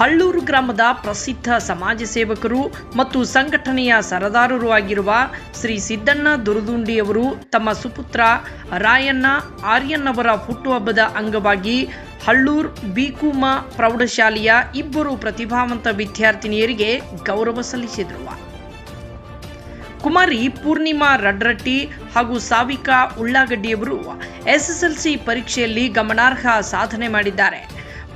ಹಳ್ಳೂರು ಗ್ರಾಮದ ಪ್ರಸಿದ್ಧ ಸಮಾಜ ಸೇವಕರು ಮತ್ತು ಸಂಘಟನೆಯ ಸರದಾರರು ಆಗಿರುವ ಶ್ರೀ ಸಿದ್ದಣ್ಣ ದುರದುಂಡಿಯವರು ತಮ್ಮ ಸುಪುತ್ರ ರಾಯಣ್ಣ ಆರ್ಯನ್ನವರ ಹುಟ್ಟುಹಬ್ಬದ ಅಂಗವಾಗಿ ಹಳ್ಳೂರ್ ಬಿಕುಮ ಪ್ರೌಢಶಾಲೆಯ ಇಬ್ಬರು ಪ್ರತಿಭಾವಂತ ವಿದ್ಯಾರ್ಥಿನಿಯರಿಗೆ ಗೌರವ ಸಲ್ಲಿಸಿದರು. ಕುಮಾರಿ ಪೂರ್ಣಿಮಾ ರಡ್ರಟ್ಟಿ ಹಾಗೂ ಸಾವಿಕಾ ಉಳ್ಳಾಗಡ್ಡಿಯವರು ಎಸ್ಎಸ್ಎಲ್ಸಿ ಪರೀಕ್ಷೆಯಲ್ಲಿ ಗಮನಾರ್ಹ ಸಾಧನೆ ಮಾಡಿದ್ದಾರೆ.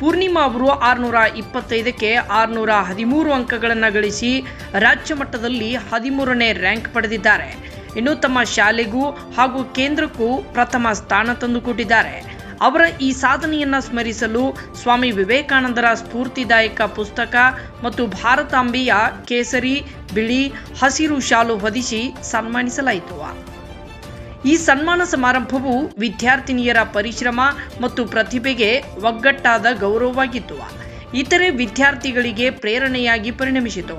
ಪೂರ್ಣಿಮಾ ಅವರು ಆರುನೂರ ಇಪ್ಪತ್ತೈದಕ್ಕೆ ಆರುನೂರ ಹದಿಮೂರು ಅಂಕಗಳನ್ನು ಗಳಿಸಿ ರಾಜ್ಯ ಮಟ್ಟದಲ್ಲಿ ಹದಿಮೂರನೇ ರ್ಯಾಂಕ್ ಪಡೆದಿದ್ದಾರೆ. ಇನ್ನು ತಮ್ಮ ಶಾಲೆಗೂ ಹಾಗೂ ಕೇಂದ್ರಕ್ಕೂ ಪ್ರಥಮ ಸ್ಥಾನ ತಂದುಕೊಟ್ಟಿದ್ದಾರೆ. ಅವರ ಈ ಸಾಧನೆಯನ್ನು ಸ್ಮರಿಸಲು ಸ್ವಾಮಿ ವಿವೇಕಾನಂದರ ಸ್ಫೂರ್ತಿದಾಯಕ ಪುಸ್ತಕ ಮತ್ತು ಭಾರತಾಂಬೆಯ ಕೇಸರಿ, ಬಿಳಿ, ಹಸಿರು ಶಾಲು ಹೊದಿಸಿ ಸನ್ಮಾನಿಸಲಾಯಿತು. ಈ ಸನ್ಮಾನ ಸಮಾರಂಭವು ವಿದ್ಯಾರ್ಥಿನಿಯರ ಪರಿಶ್ರಮ ಮತ್ತು ಪ್ರತಿಭೆಗೆ ಒಗ್ಗಟ್ಟಾದ ಗೌರವವಾಗಿತ್ತು. ಇತರೆ ವಿದ್ಯಾರ್ಥಿಗಳಿಗೆ ಪ್ರೇರಣೆಯಾಗಿ ಪರಿಣಮಿಸಿತು.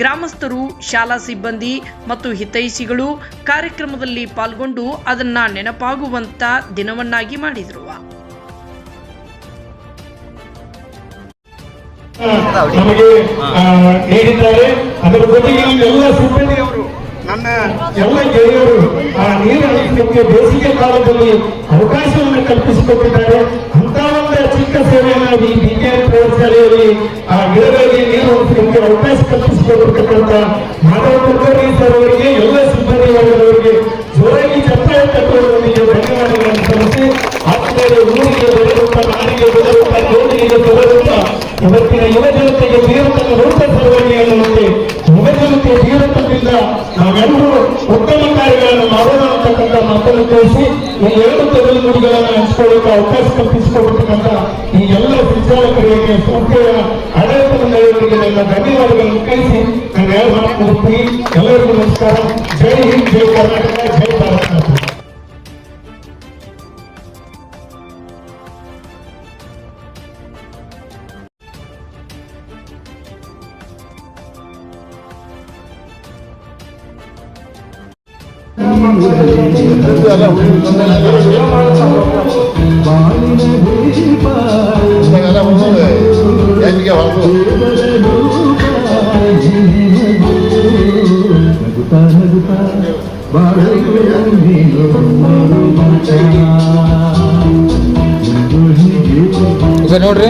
ಗ್ರಾಮಸ್ಥರು, ಶಾಲಾ ಸಿಬ್ಬಂದಿ ಮತ್ತು ಹಿತೈಷಿಗಳು ಕಾರ್ಯಕ್ರಮದಲ್ಲಿ ಪಾಲ್ಗೊಂಡು ಅದನ್ನ ನೆನಪಾಗುವಂತ ದಿನವನ್ನಾಗಿ ಮಾಡಿದರು. ನನ್ನ ಎಲ್ಲ ಗೆಳೆಯರು ಆ ನೀರು ಹರಿಸಲಿಕ್ಕೆ ಬೇಸಿಗೆ ಕಾಲದಲ್ಲಿ ಅವಕಾಶವನ್ನು ಕಲ್ಪಿಸಿಕೊಟ್ಟಿದ್ದಾರೆ. ಅಂತ ಒಂದು ಚಿಕ್ಕ ಸೇವೆಯನ್ನು ಈ ಬಿಜೆಪಿ ಪ್ರೌಢಶಾಲೆಯಲ್ಲಿ ಆ ಗಿಡಗಳಿಗೆ ನೀರು ಹರಿಸಲಿಕ್ಕೆ ಅವಕಾಶ ಕಲ್ಪಿಸಿಕೊಟ್ಟಿರ್ತಕ್ಕಂಥ ಮಾಧವ ಕುಲಕರ್ಣಿ ಸರ್ ಅವರಿಗೆ, ಎಲ್ಲ ಸಿಬ್ಬಂದಿ ವರ್ಗದವರಿಗೆ ಜೋರಾಗಿ ಚಪ್ಪಾಳೆ ತಟ್ಟುವುದರೊಂದಿಗೆ ಧನ್ಯವಾದಗಳನ್ನು ಸಲ್ಲಿಸಿ, ಆತ್ಮೀಯರು ಊರಿಗೆ ಬೆಳೆದಂತ ನಾಡಿಗೆ ಬೆಳೆದಂತ ಜೋಡಿಗೆ ಇವತ್ತಿನ ಯುವ ಜನತೆಗೆ ಬೀರುತ್ತನ್ನು ನೋಡಿದ ಸಲುವಾಗಿ ಅನ್ನುವಂತೆ ಯುವ ಜನತೆ ನಾವೆಲ್ಲರೂ ಉತ್ತಮ ಕಾರ್ಯಗಳನ್ನು ಮಾಡೋಣ ಅಂತಕ್ಕಂಥ ಮಾತನ್ನು ತಿಳಿಸಿ ಈ ಎರಡು ತೊಗಲು ನುಡಿಗಳನ್ನು ಹಂಚಿಕೊಳ್ಳಿಕ್ಕೆ ಅವಕಾಶ ಕಲ್ಪಿಸಿಕೊಟ್ಟಿರ್ತಕ್ಕಂಥ ಈ ಎಲ್ಲ ಸಂಚಾಲಕರಿಗೆ ಸಂಸ್ಥೆಯ ಆಡಳಿತ ಮಂಡಳಿಯವರಿಗೆ ನನ್ನ ಧನ್ಯವಾದಗಳನ್ನು ಕಳಿಸಿ ನಾನು ಎರಡು ಮಾತು ಮುಗಿಸ್ತೀನಿ ಎಲ್ಲರಿಗೂ ನಮಸ್ಕಾರ ಜೈ ಹಿಂದ್ ಜೈ ಕರ್ನಾಟಕ ನೋಡ್ರಿ